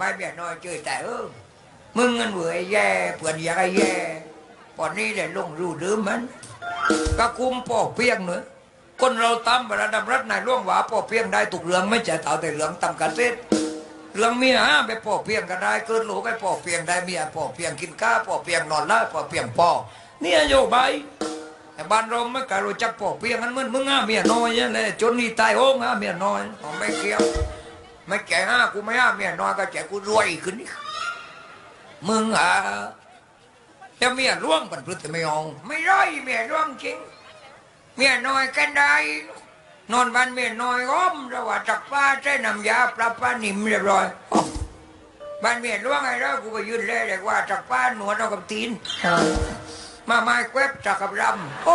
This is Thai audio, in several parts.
ไม่เมียน้อยเจอแต่เออมึงเงินเบื่อแย่เพื่อนยากแย่ปอนนี้เลยลงรูดืมมันก็คุมปอกเพียงเนอะคนเราตามระดับรัฐนายร่วงหวาปอกเพียงได้ถูกเรืองไม่ใช่เต่าแต่เรืองตำกันเสร็จเรื่องเมียฮะไปปอกเพียงก็ได้เกิดลูกให้ปอกเพียงได้เมียปอกเพียงกินข้าวปอกเพียงนอนไล่ปอกเพียงปอเนี่ยโยบายแต่บ้านเราไม่กล้ารู้จักปอกเปียงกันเหมือนมึงห้าเมียน้อยเนี่ยเลยจนนี่ตายโอ้งห้าเมียน้อยไม่เกี่ยว ไม่แก่ห้ากูไม่ห้าเมียน้อยก็แก่กูรวยขึ้นนี่มึงอะจะเมียร่วงปันพฤติไม่เอาไม่ร้อยเมียร่วงจริง เมียน้อยกันได้ นอนบ้านเมียน้อยอ้อมระหว่างจักป้าใช้น้ำยาปลาปลานิ่มเรียบร้อยบ้านเมียร่วงไงแล้วกูไปยืนเล่เลยว่าจักป้าหนวดเอากับตีนมาไม้แควบจากกับรำโอ้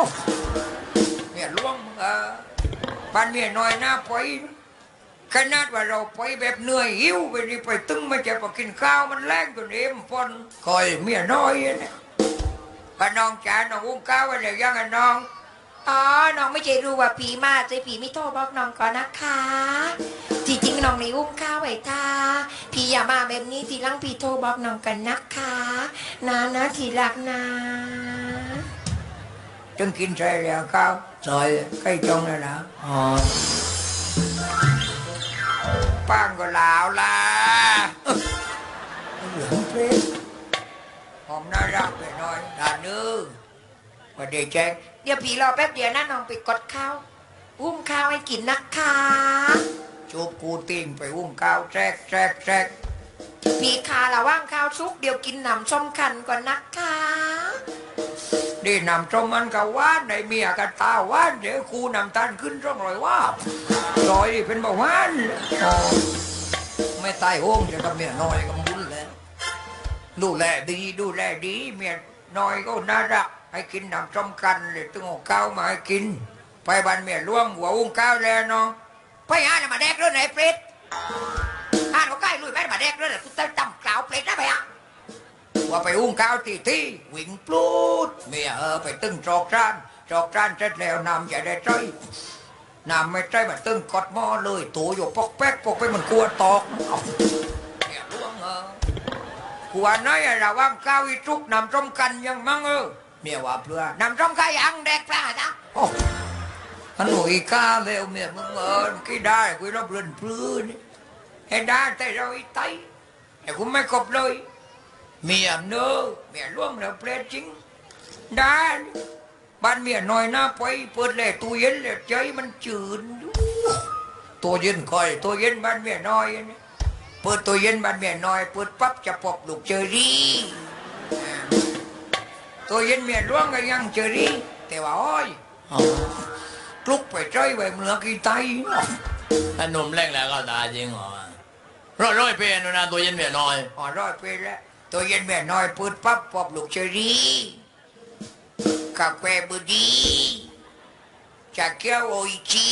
เมียหลวงเออบ้านเมียน้อยหน้าไป ขนาดว่าเราไปแบบเหนื่อยหิวไปนี่ไปตึงไม่จะไปกินข้าวมันแรงจนเอ็มพอนคอยเมียน้อยเนี่ยก็น้องจ๋าน้องอุ้มข้าวไว้เลยยังไงน้อง อ๋อ น้องไม่ใช่รู้ว่าผีมาใจผีไม่โทรบอกน้องก่อนนะคะ จริงๆน้องในอุ้มข้าวไว้ท่าผีอย่ามาแบบนี้ทีหลังผีโทรบอกน้องกันนะคะนะนะทีหลักนะจึงกินใส่แล้วข้าวซอยใกล้จงแล้วนะอ๋อ ป้างก็ลาวละเหลือเพลหอมน่ารักไปหน่อยด่านนึงว่าเดชเดี๋ยวผีรอแป๊บเดียวนะน้องไปกดข้าวอุ้มข้าวให้กินนะคะ จูบกูติ่งไปอุ้มข้าวแทรกแทรกแทรกผีขาระว่างข้าวชุกเดี๋ยวกินหนำส้มคันก่อนนะคะ ดีนำจมมันก็ว่าในเมียกันตาว่าเดี๋ยวครูนำตันขึ้นร่องรอยว่าลอยนี่เป็นบาวานไม่ตายโฮงจะกับเมียน้อยกับบุญแล้วดูแลดีดูแลดีเมียน้อยก็น่ารักให้กินน้ำจมกันเลยต้องเอาข้าวมาให้กิน ไปบ้านเมียล่วงหัวอุ้งข้าวแล้วเนาะไปหาน่ะมาแดกเรื่องไหนเปรตอ่านเขาใกล้ลุยแม่มาแดกเรื่องไหนกูเต้นต่ำกล่าวเปรตนะ ว่าไปอุ้งข้าวตีที่วิ่งปลูดเมียเออไปตึงจอกจานจอกจานเสร็จแล้วน้ำจะได้ใจน้ำไม่ใจมันตึงกดหม้อเลยตัวอยู่ปอกแป๊กปอกไปมันกลัวตอกเอาเมียล่วงเออกลัวน้อยอะระวังข้าวอีทุกน้ำต้มกันยังมั่งเออเมียว่าเพื่อน้ำต้มข้ายังแดกปลาจ้ะโอ้อันหนุ่ยข้าแล้วเมียมึงเออกี่ได้กูรับเรือนปลื้นเห็นได้แต่เราอีไตแต่กูไม่กบเลย เมียเนอเมียล่วงแล้วเปรตจริงได้บ้านเมียน้อยหน้าไปเปิดแหล่ตู้เย็นแหล่ใจมันจืดอยู่ตัวเย็นคอยตัวเย็นบ้านเมียน้อยเนี่ยเปิดตัวเย็นบ้านเมียน้อยเปิดปั๊บจะปอบลูกเจอรี่ตัวเย็นเมียล่วงก็ยังเจอรี่แต่ว่าอ้อยอ๋อกลุกไปใจไว้เมือกี่ไตถ้าหนุ่มแรกแล้วก็ตายจริงเหรอร้อยร้อยเปนนะตัวเย็นเมียน้อยอ๋อร้อยไปแล้ว ตัวเย็นเมียน้อยเปิดปั๊บปอบลูกเจอรี่กาแฟบุดีจากแก้วโออิชิ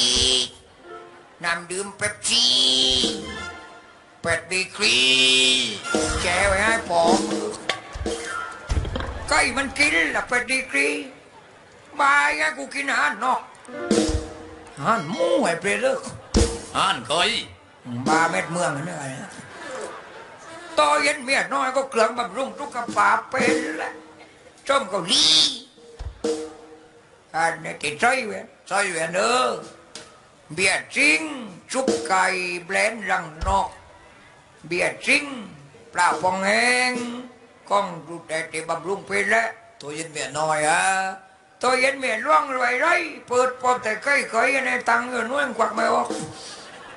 น้ำดื่มเป๊ปซี่เป็ดดีกรีแจวไว้ให้ผมก็อีมันกินละเป็ดดีกรีบายไงกูกินอาหารนอกอาหารหมูไอ้เปรตเลิกอ่านเคยบาเม็ดเมืองนั่นไงนะ ต่อเย็นเมียน้อยก็เกลืองบำรุงทุกกระปาเป็นและจ้มเกาหลีอันนี้ติดใจเว้ยใจเว้ยเนอเบียร์จริงชุบไก่แบรนด์รังนอก เบียร์จริงปลาพองแห้งก้องดูแต่ติบำรุงเป็นแล้วตัวเย็นเมียน้อยอะตัวเย็นเมียล่วงรวยไรเปิดปอบแต่ใกล้เคยในตังเงินน้วยควักไม่ออก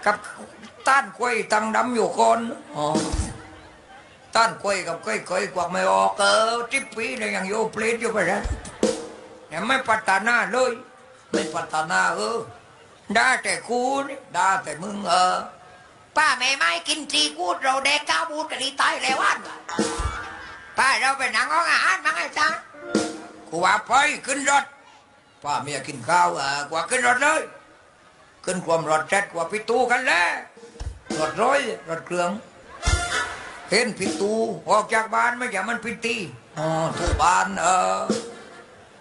กับต้านกล้วยตังดำอยู่คนอ๋อ ต้านกล้วยกับกล้วยเคยควักไม่ออกเออทิปปีเนี่ยยังโยเปลดอยู่ไปแล้วเนี่ยไม่ปัตตานาเลยไม่พัฒนาเออด่าแต่กูนี่ด่าแต่มึงเออป้าแม่ไม่กินซีกูดเราแดกข้าวบูดกันดีตายแล้วอันป้าเราไปหนังของอาหารมั้งไอ้จ้ากูว่าไปขึ้นรถป้าเมียกินข้าวเออกว่าขึ้นรถเลย ขึ้นความรถแจ็ดกว่าพิตูกันแล้วรถร้อยรถเครื่อง เห็นผิดตูออกจากบ้านไม่ใช่มันผิดตีอ๋อทุกบ้านเออ